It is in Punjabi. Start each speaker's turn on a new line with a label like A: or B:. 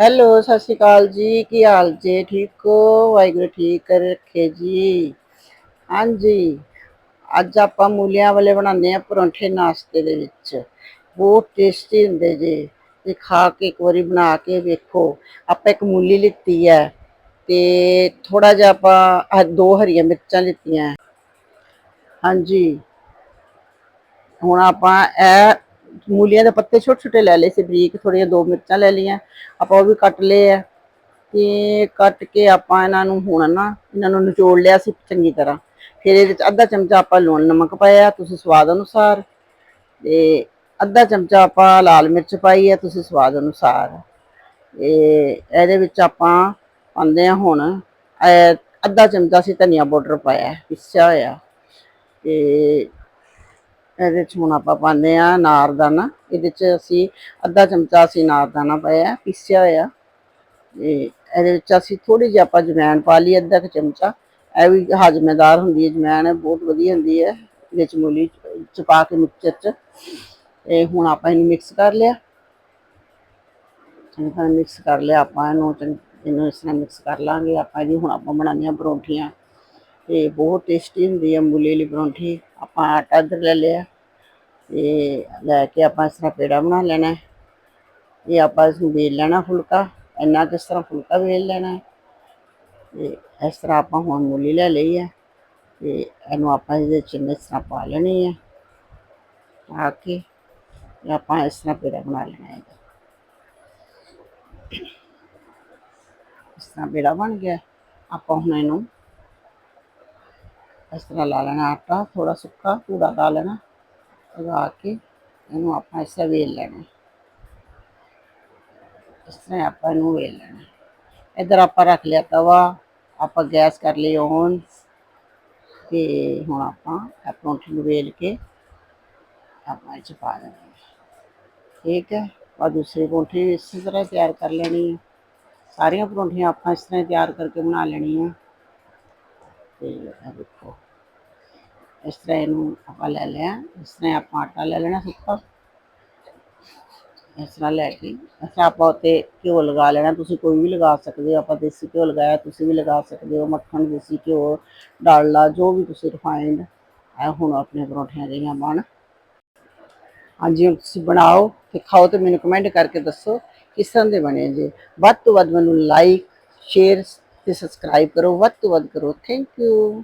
A: ਹੈਲੋ, ਸਤਿ ਸ਼੍ਰੀ ਅਕਾਲ ਜੀ। ਕੀ ਹਾਲ ਜੇ? ਠੀਕ ਹੋ? ਵਾਹਿਗੁਰੂ ਠੀਕ ਕਰ ਰੱਖੇ ਜੀ। ਹਾਂਜੀ, ਅੱਜ ਆਪਾਂ ਮੂਲੀਆਂ ਵਾਲੇ ਬਣਾਉਂਦੇ ਆ ਪਰੌਂਠੇ ਨਾਸ਼ਤੇ ਦੇ ਵਿੱਚ। ਬਹੁਤ ਟੇਸਟੀ ਹੁੰਦੇ ਜੀ। ਤੇ ਖਾ ਕੇ ਇੱਕ ਵਾਰੀ ਬਣਾ ਕੇ ਵੇਖੋ। ਆਪਾਂ ਇੱਕ ਮੂਲੀ ਲਿੱਤੀ ਹੈ ਤੇ ਥੋੜਾ ਜਿਹਾ ਆਪਾਂ ਦੋ ਹਰੀਆਂ ਮਿਰਚਾਂ ਲਿੱਤੀਆਂ। ਹਾਂਜੀ। ਹੁਣ ਆਪਾਂ ਇਹ ਮੂਲੀਆਂ ਦੇ ਪੱਤੇ ਛੋਟੇ ਛੋਟੇ ਲੈ ਲਏ ਸੀ, ਬਰੀਕ ਥੋੜੀਆਂ ਦੋ ਮਿਰਚਾਂ ਲੈ ਲਈਆਂ, ਆਪਾਂ ਉਹ ਵੀ ਕੱਟ ਲਏ ਆ। ਤੇ ਕੱਟ ਕੇ ਆਪਾਂ ਇਹਨਾਂ ਨੂੰ ਹੁਣ ਨਾ, ਇਹਨਾਂ ਨੂੰ ਨਿਚੋੜ ਲਿਆ ਸੀ ਚੰਗੀ ਤਰ੍ਹਾਂ। ਫਿਰ ਇਹਦੇ ਵਿੱਚ ਅੱਧਾ ਚਮਚਾ ਆਪਾਂ ਲੂਣ ਨਮਕ ਪਾਇਆ, ਤੁਸੀਂ ਸਵਾਦ ਅਨੁਸਾਰ। ਤੇ ਅੱਧਾ ਚਮਚਾ ਆਪਾਂ ਲਾਲ ਮਿਰਚ ਪਾਈ ਹੈ ਤੁਸੀਂ ਸਵਾਦ ਅਨੁਸਾਰ। ਤੇ ਇਹਦੇ ਵਿੱਚ ਆਪਾਂ ਪਾਉਂਦੇ ਆ ਹੁਣ ਅੱਧਾ ਚਮਚਾ ਸੀ ਧਨੀਆ ਪਾਊਡਰ ਪਾਇਆ, ਪਿਸਿਆ ਹੋਇਆ। ਤੇ ਇਹਦੇ ਚ ਹੁਣ ਆਪਾਂ ਪਾਉਂਦੇ ਆ ਨਾਰਦਾਨਾ ਇਹਦੇ ਚ ਅਸੀਂ ਅੱਧਾ ਚਮਚਾ ਅਸੀਂ ਨਾਰਦਾਨਾ ਪਾਇਆ ਪੀਸਿਆ ਹੋਇਆ। ਤੇ ਇਹਦੇ ਵਿੱਚ ਅਸੀਂ ਥੋੜੀ ਜਿਹੀ ਆਪਾਂ ਜਵੈਣ ਪਾ ਲਈ, ਅੱਧਾ ਕੁ ਚਮਚਾ। ਇਹ ਵੀ ਹਾਜ਼ਮੇਦਾਰ ਹੁੰਦੀ ਹੈ, ਜਵੈਣ ਬਹੁਤ ਵਧੀਆ ਹੁੰਦੀ ਹੈ। ਵਿੱਚ ਮੂਲੀ ਚ ਪਾ ਕੇ ਮਿਕਸਚਰ ਚ। ਤੇ ਹੁਣ ਆਪਾਂ ਇਹਨੂੰ ਮਿਕਸ ਕਰ ਲਿਆ। ਚੰਗੀ ਤਰ੍ਹਾਂ ਮਿਕਸ ਕਰ ਲਿਆ ਆਪਾਂ ਇਹਨੂੰ, ਚੰਗੀ- ਇਹਨੂੰ ਇਸ ਤਰ੍ਹਾਂ ਮਿਕਸ ਕਰ ਲਾਂਗੇ ਆਪਾਂ ਜੀ। ਹੁਣ ਆਪਾਂ ਬਣਾਉਣੀਆਂ ਪਰੌਂਠੀਆਂ। ਤੇ ਬਹੁਤ ਟੇਸਟੀ ਹੁੰਦੀ ਹੈ ਮੂਲੀ ਵਾਲੀ ਪਰੌਂਠੀ। ਆਪਾਂ ਆਟਾ ਇੱਧਰ ਲੈ ਲਿਆ। ਤੇ ਲੈ ਕੇ ਆਪਾਂ ਇਸ ਤਰ੍ਹਾਂ ਪੇੜਾ ਬਣਾ ਲੈਣਾ ਹੈ। ਇਹ ਆਪਾਂ ਇਸ ਨੂੰ ਵੇਲ ਲੈਣਾ ਫੁਲਕਾ, ਇੰਨਾ ਕਿਸ ਤਰ੍ਹਾਂ ਫੁਲਕਾ ਵੇਲ ਲੈਣਾ ਹੈ। ਤੇ ਇਸ ਤਰ੍ਹਾਂ ਆਪਾਂ ਹੁਣ ਮੂਲੀ ਲੈ ਲਈ ਹੈ ਤੇ ਇਹਨੂੰ ਆਪਾਂ ਇਹਦੇ ਚ ਇਸ ਤਰ੍ਹਾਂ ਪਾ ਲੈਣੀ ਹੈ ਪਾ ਕੇ ਆਪਾਂ ਇਸ ਤਰ੍ਹਾਂ ਪੇੜਾ ਬਣਾ ਲੈਣਾ ਹੈ ਇਸ ਤਰ੍ਹਾਂ ਪੇੜਾ ਬਣ ਗਿਆ, ਆਪਾਂ ਹੁਣ ਇਹਨੂੰ ਇਸ ਤਰ੍ਹਾਂ ਲਾ ਲੈਣਾ ਆਟਾ ਥੋੜਾ ਸੁੱਕਾ ਪੂਰਾ ਲਾ ਲੈਣਾ ਲਗਾ ਕੇ ਇਹਨੂੰ ਆਪਾਂ ਇਸ ਤਰ੍ਹਾਂ ਵੇਲ ਲੈਣਾ। ਇਸ ਤਰ੍ਹਾਂ ਆਪਾਂ ਇਹਨੂੰ ਵੇਲ ਲੈਣਾ। ਇੱਧਰ ਆਪਾਂ ਰੱਖ ਲਿਆ ਤਵਾ, ਆਪਾਂ ਗੈਸ ਕਰ ਲਈ ਔਨ ਤੇ ਹੁਣ ਆਪਾਂ ਇਹ ਪਰੌਂਠੀ ਨੂੰ ਵੇਲ ਕੇ ਆਪਾਂ ਇਹ ਚ ਪਾ ਦੇਣਾ। ਠੀਕ ਹੈ ਆ ਦੂਸਰੀ ਪਰੌਂਠੀ ਵੀ ਇਸੇ ਤਰ੍ਹਾਂ ਤਿਆਰ ਕਰ ਲੈਣੀ ਹੈ ਸਾਰੀਆਂ ਪਰੌਂਠੀਆਂ ਆਪਾਂ ਇਸ ਤਰ੍ਹਾਂ ਤਿਆਰ ਕਰਕੇ ਬਣਾ ਲੈਣੀਆਂ। ਤੇ ਇਹ ਦੇਖੋ। ਇਸ ਤਰ੍ਹਾਂ ਇਹਨੂੰ ਆਪਾਂ ਲੈ ਲਿਆ, ਇਸ ਤਰ੍ਹਾਂ ਆਪਾਂ ਆਟਾ ਲੈ ਲੈਣਾ ਸੁੱਕਾ। ਇਸ ਤਰ੍ਹਾਂ ਲੈ ਕੇ ਅੱਛਾ ਆਪਾਂ ਉੱਤੇ ਘਿਓ ਲਗਾ ਲੈਣਾ, ਤੁਸੀਂ ਕੋਈ ਵੀ ਲਗਾ ਸਕਦੇ ਹੋ, ਆਪਾਂ ਦੇਸੀ ਘਿਓ ਲਗਾਇਆ, ਤੁਸੀਂ ਵੀ ਲਗਾ ਸਕਦੇ ਹੋ, ਮੱਖਣ, ਦੇਸੀ ਘਿਓ, ਡਾਲਡਾ, ਜੋ ਵੀ ਤੁਸੀਂ ਰਿਫਾਈਨਡ ਇਹ ਹੁਣ ਆਪਣੇ ਪਰੌਂਠੀਆਂ ਜਿਹੜੀਆਂ ਬਣ। ਹਾਂਜੀ, ਹੁਣ ਤੁਸੀਂ ਬਣਾਓ ਤੇ ਖਾਓ ਤੇ ਮੈਨੂੰ ਕਮੈਂਟ ਕਰਕੇ ਦੱਸੋ ਕਿਸ ਤਰ੍ਹਾਂ ਦੇ ਬਣੇ ਜੀ। ਵੱਧ ਤੋਂ ਵੱਧ ਮੈਨੂੰ ਲਾਈਕ ਸ਼ੇਅਰ ਤੇ ਸਬਸਕ੍ਰਾਈਬ ਕਰੋ। ਵੱਧ ਤੋਂ ਵੱਧ ਕਰੋ। Thank you